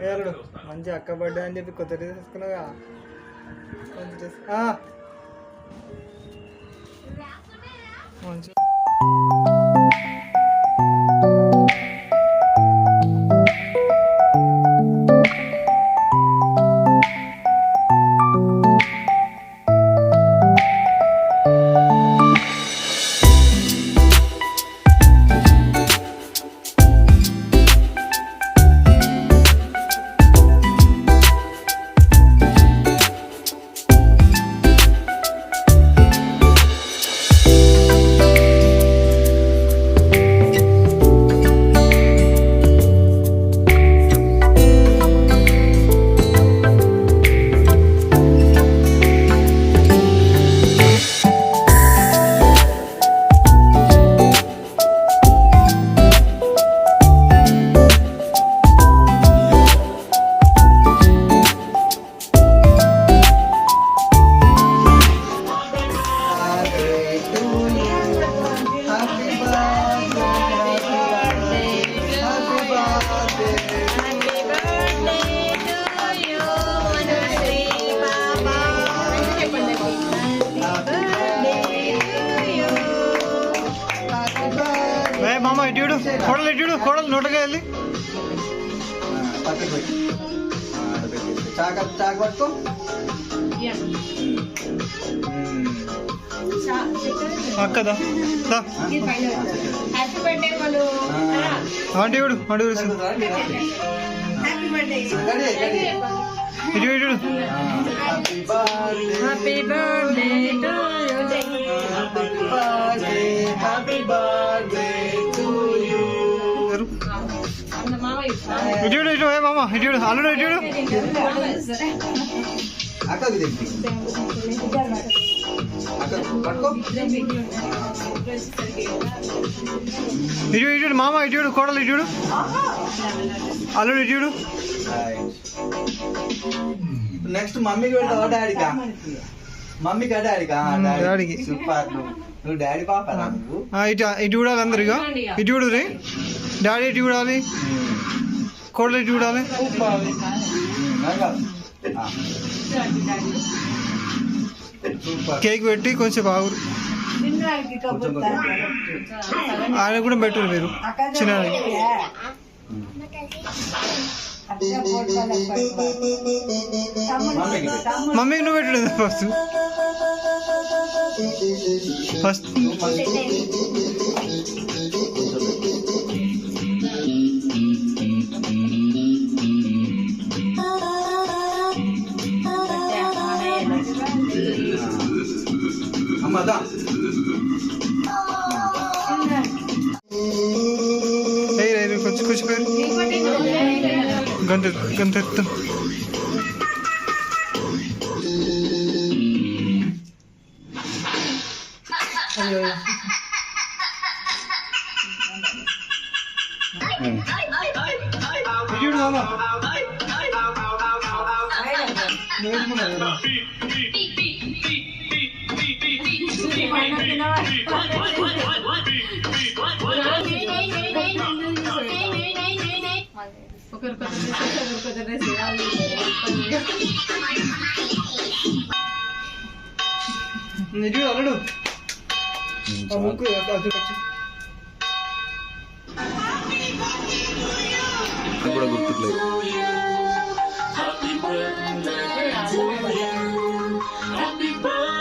పేరుడు మంచి అక్క బర్త్డే అని చెప్పి కొత్త డ్రెస్ వేసుకున్నావుగా మంచి డ్రెస్. మంచి. కోడలు ఇటు చూడు కోడలు నోటగా వెళ్ళి. పక్కకి పెట్టి చాక చాక పట్టుకో అక్కదా బర్త్డే ఇటు happy birthday happy birthday happy birthday ఇటు ఇటు ఏ మామ ఇటు చూడు అల్లుడు ఇటు ఇటు. ఇటు చూడు మామ ఇటు చూడు కోడలు ఇటు అల్లుడు ఇటు చూడు నెక్స్ట్ మమ్మీకి పెడతావా డాడీకా? మమ్మీకా డాడీకా? డాడీకి. సూపర్. నువ్వు డాడీ పాపరా ఇటు ఇటు చూడాలి అందరు ఇక. ఇటు చూడు రే. డాడీ ఇటు చూడాలి. కోళ్ళు చూడాలి? కేక్ పెట్టి కొంచెం ఆగురు ఆయన కూడా పెట్టరు మీరు. చిన్న మమ్మీ నువ్వు పెట్టడు ఫస్ట్ ఫస్ట్ 간다. 에이, 에이, कुछ कुछ कर गंदे गंदे एकदम वीडियो डालो नहीं नहीं ఇటు చూడు అల్లుడు ఆ ముక్కు అది వచ్చి కూడా గుర్తులేదు కోడలు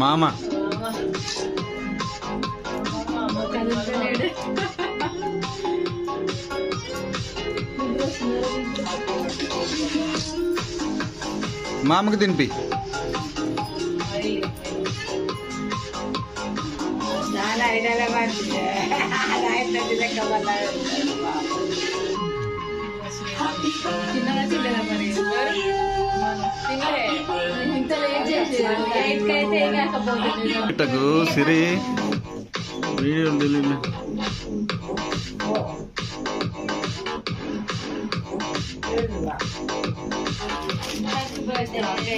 మామ. మామకు తినిపి. చిన్నగా చిన్నగా మరి తినలే ఇంత లేట్ చేసి ఎయిట్కి అయితే ఏం కాకపోతుంది ఇట్టకు సిరి వీడియో తెలియదు హ్యాపీ బర్త్డే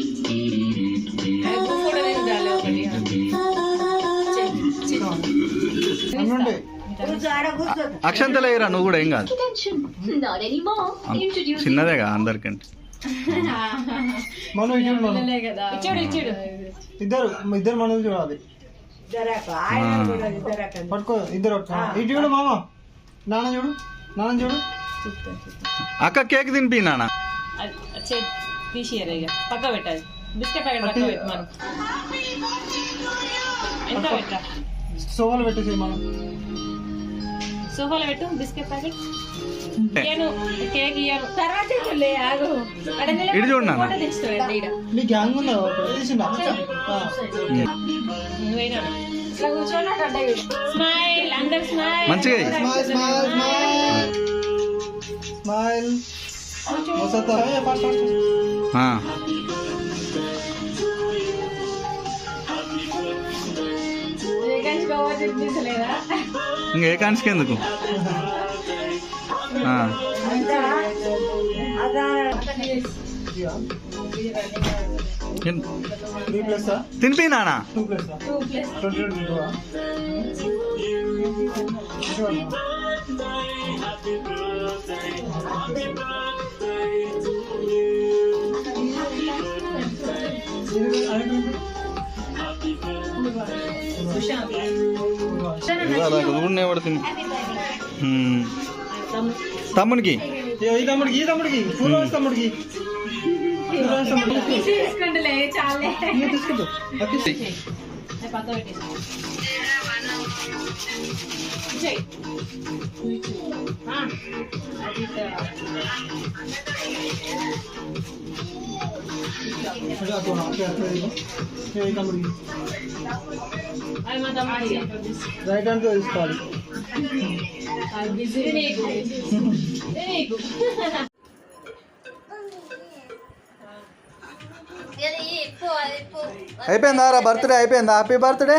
అక్షంతలు వేయరా? నువ్వు కూడా ఏం కాదు. చిన్నదేగా అందరికంటే. మనం. మనం ఇద్దరు ఇద్దరు మనల్ని చూడాలి. పట్టుకో ఇద్దరు. ఇటు చూడు మామ. నాన్న చూడు నాన్న చూడు. అక్క కేక్ తినిపి నాన్న. తీసియరు ఇక? పక్క పెట్టాలి బిస్కెట్ ప్యాకెట్ పక్క పెట్టు. మనం ఎంత పెట్టా? సోమలు పెట్టేసి మనం సోఫాలో పెట్టు బిస్కెట్ ప్యాకెట్. ఇయ్యను కేక్ ఇయ్యను. తర్వాత ఇవ్వలే, ఆగు. ఇటు చూడు నాన్న. ఫోటో తెచ్చుకోండి ఈడ? నీ గ్యాంగ్ ఉందా? తీసిందా నువ్వేనా? ఇట్లా కూర్చోన్నట్టు అంటే స్మైల్ అందరు స్మైల్. మంచిగా ఎయ్. Smile smile smile. స్మైల్. వసతా. ఫాస్ట్ ఫాస్ట్ ఇంక ఏ కాన్స్కి ఎందుకు ఆ. అంతా అదా ఎన్- త్రీ ప్లస్ తినిపి నాన్న two plus Two plus twenty twenty two ఇవాళ కూడా ఎవడు తిని ఉమ్. తమ్మునికి ఈ తమ్ముడికి ఈ తమ్ముడికి ఫుల్ రోజు తమ్ముడికి ఫుల్ రోజు తమ్ముడికి తీసుకుంటలే చాలే ఇక తీసుకుంటా అది తీసుకో. పక్క పెట్టేసి ఇచ్చేయ్. ఆ, అది ఇట్లా. అదే అక్కడ ఉన్నా. అక్కడ అక్కడ ఇదిగో. ఇక ఈ తమ్ముడికి అది మా తమ్ముడికి. రైట్ హ్యాండ్తో తీసుకోవాలి. అయిపోయిందా రా బర్త్డే అయిపోయిందా హ్యాపీ బర్త్డే